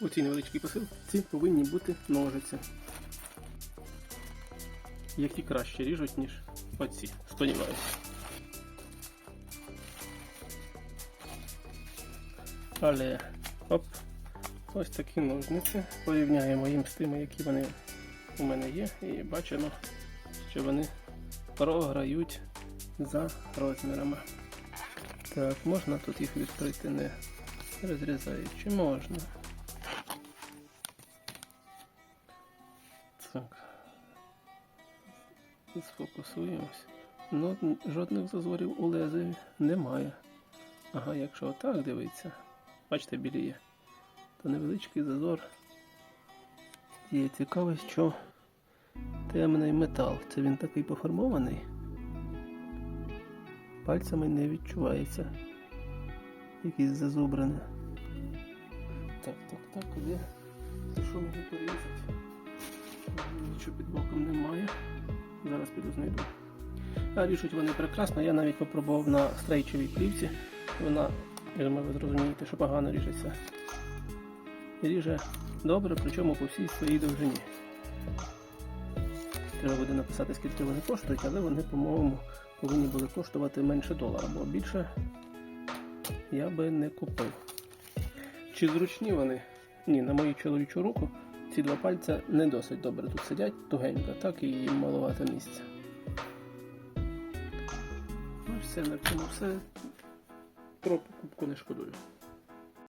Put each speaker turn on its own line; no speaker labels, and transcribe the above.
у цій невеличкій посилці повинні бути ножиці. Які краще ріжуть, ніж оці. Сподіваюся. Але оп, ось такі ножниці. Порівняємо їм з тими, які вони у мене є, і бачимо, що вони програють за розмірами. Так, можна тут їх відкрити не розрізаючи? Можна. Так. Сфокусуємось. Ну, жодних зазорів у лезові немає. Ага, якщо отак дивитися, бачите, біліє, то невеличкий зазор. Є цікаво, що темний метал. Це він такий поформований. Пальцями не відчувається. Якийсь зазубраний. Так, так, так, куди? Це що можу порізати? Нічого під боком немає. Зараз піду знайду. Ріжуть вони прекрасно. Я навіть попробував на стрейчевій плівці. Вона, я думаю, ви зрозумієте, що погано ріжеться. Ріже добре, причому по всій своїй довжині. Треба буде написати, скільки вони коштують, але вони, по-моєму, повинні були коштувати менше долара, бо більше я би не купив. Чи зручні вони? Ні, на мою чоловічу руку ці два пальця не досить добре тут сидять тугенько, так і їм маловато місця. Ну, все, на цьому все. Про покупку не шкодую.